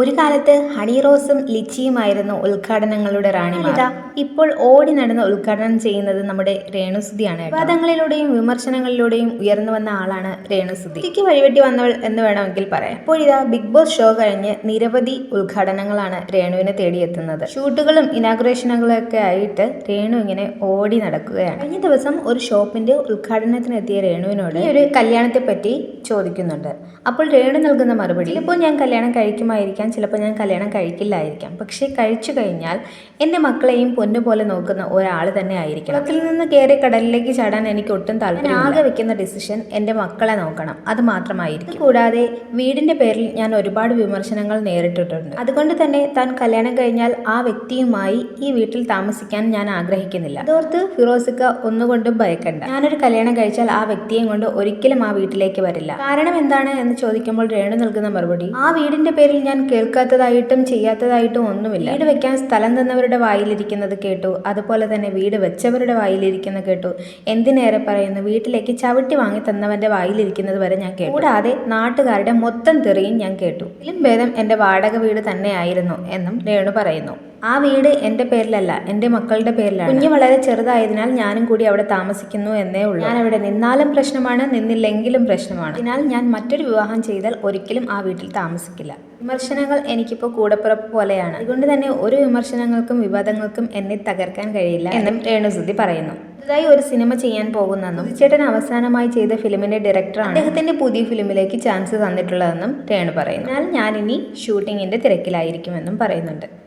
ഒരു കാലത്ത് ഹണി റോസും ലിച്ചിയുമായിരുന്നു ഉദ്ഘാടനങ്ങളുടെ റാണി ഇപ്പോൾ ഓടി നടന്ന് ഉദ്ഘാടനം ചെയ്യുന്നത് നമ്മുടെ രേണുസുതിയാണ് വിവാദങ്ങളിലൂടെയും വിമർശനങ്ങളിലൂടെയും ഉയർന്നു വന്ന ആളാണ് രേണുസുതി. ലിച്ചിക്ക് വഴിവെട്ടി വന്നവൾ എന്ന് വേണമെങ്കിൽ പറയാം. ഇപ്പോഴിതാ ബിഗ് ബോസ് ഷോ കഴിഞ്ഞ് നിരവധി ഉദ്ഘാടനങ്ങളാണ് രേണുവിനെ തേടിയെത്തുന്നത്. ഷൂട്ടുകളും ഇനാഗുറേഷനുകളൊക്കെ ആയിട്ട് രേണു ഇങ്ങനെ ഓടി നടക്കുകയാണ്. കഴിഞ്ഞ ദിവസം ഒരു ഷോപ്പിന്റെ ഉദ്ഘാടനത്തിനെത്തിയ രേണുവിനോട് ഒരു കല്യാണത്തെ പറ്റി ചോദിക്കുന്നുണ്ട്. അപ്പോൾ രേണു നൽകുന്ന മറുപടി ചിലപ്പോൾ ഞാൻ കല്യാണം കഴിക്കുമായിരിക്കാം ചിലപ്പോൾ ഞാൻ കല്യാണം കഴിക്കില്ലായിരിക്കാം. പക്ഷേ കഴിച്ചു കഴിഞ്ഞാൽ എന്റെ മക്കളെയും പൊന്നു പോലെ നോക്കുന്ന ഒരാൾ തന്നെ ആയിരിക്കണം. കുളത്തിൽ നിന്ന് കയറി കടലിലേക്ക് ചാടാൻ എനിക്ക് ഒട്ടും താല്പര്യം ആകെ വെക്കുന്ന ഡിസിഷൻ എന്റെ മക്കളെ നോക്കണം. അത് മാത്രമായിരിക്കും. കൂടാതെ വീടിന്റെ പേരിൽ ഞാൻ ഒരുപാട് വിമർശനങ്ങൾ നേരിട്ടിട്ടുണ്ട്. അതുകൊണ്ട് തന്നെ താൻ കല്യാണം കഴിഞ്ഞാൽ ആ വ്യക്തിയുമായി ഈ വീട്ടിൽ താമസിക്കാൻ ഞാൻ ആഗ്രഹിക്കുന്നില്ല. അതോർത്ത് ഫിറോസിക്ക ഒന്നുകൊണ്ടും ഭയക്കണ്ട. ഞാനൊരു കല്യാണം കഴിച്ചാൽ ആ വ്യക്തിയെയും കൊണ്ട് ഒരിക്കലും ആ വീട്ടിലേക്ക് വരില്ല. കാരണം എന്താണ് എന്ന് ചോദിക്കുമ്പോൾ രേണു നൽകുന്ന മറുപടി ആ വീടിന്റെ പേരിൽ ഞാൻ കേൾക്കാത്തതായിട്ടും ചെയ്യാത്തതായിട്ടും ഒന്നുമില്ല. വീട് വെക്കാൻ സ്ഥലം തന്നവരുടെ വായിലിരിക്കുന്നത് കേട്ടു. അതുപോലെ തന്നെ വീട് വെച്ചവരുടെ വായിലിരിക്കുന്ന കേട്ടു. എന്തിനേറെ പറയുന്നു? വീട്ടിലേക്ക് ചവിട്ടി വാങ്ങി തന്നവന്റെ വായിലിരിക്കുന്നത് വരെ ഞാൻ കേട്ടു. കൂടാതെ നാട്ടുകാരുടെ മൊത്തം തെറിയും ഞാൻ കേട്ടു. ഇതിലും ഭേദം എന്റെ വാടക വീട് തന്നെയായിരുന്നു എന്നും രേണു പറയുന്നു. ആ വീട് എന്റെ പേരിലല്ല എന്റെ മക്കളുടെ പേരിലാണ്. കുഞ്ഞ് വളരെ ചെറുതായതിനാൽ ഞാനും കൂടി അവിടെ താമസിക്കുന്നു എന്നേ ഉള്ളൂ. ഞാൻ അവിടെ നിന്നാലും പ്രശ്നമാണ് നിന്നില്ലെങ്കിലും പ്രശ്നമാണ്. അതിനാൽ ഞാൻ മറ്റൊരു വിവാഹം ചെയ്താൽ ഒരിക്കലും ആ വീട്ടിൽ താമസിക്കില്ല. വിമർശനങ്ങൾ എനിക്കിപ്പോൾ കൂടപ്പുറപ്പ് പോലെയാണ്. അതുകൊണ്ട് തന്നെ ഒരു വിമർശനങ്ങൾക്കും വിവാദങ്ങൾക്കും എന്നെ തകർക്കാൻ കഴിയില്ല എന്നും രേണുസുതി പറയുന്നു. പുതുതായി ഒരു സിനിമ ചെയ്യാൻ പോകുന്നെന്നും ചേട്ടൻ അവസാനമായി ചെയ്ത ഫിലിമിന്റെ ഡയറക്ടറാണ് അദ്ദേഹത്തിന്റെ പുതിയ ഫിലിമിലേക്ക് ചാൻസ് തന്നിട്ടുള്ളതെന്നും രേണു പറയുന്നു. എന്നാൽ ഞാനിനി ഷൂട്ടിങ്ങിന്റെ തിരക്കിലായിരിക്കുമെന്നും പറയുന്നുണ്ട്.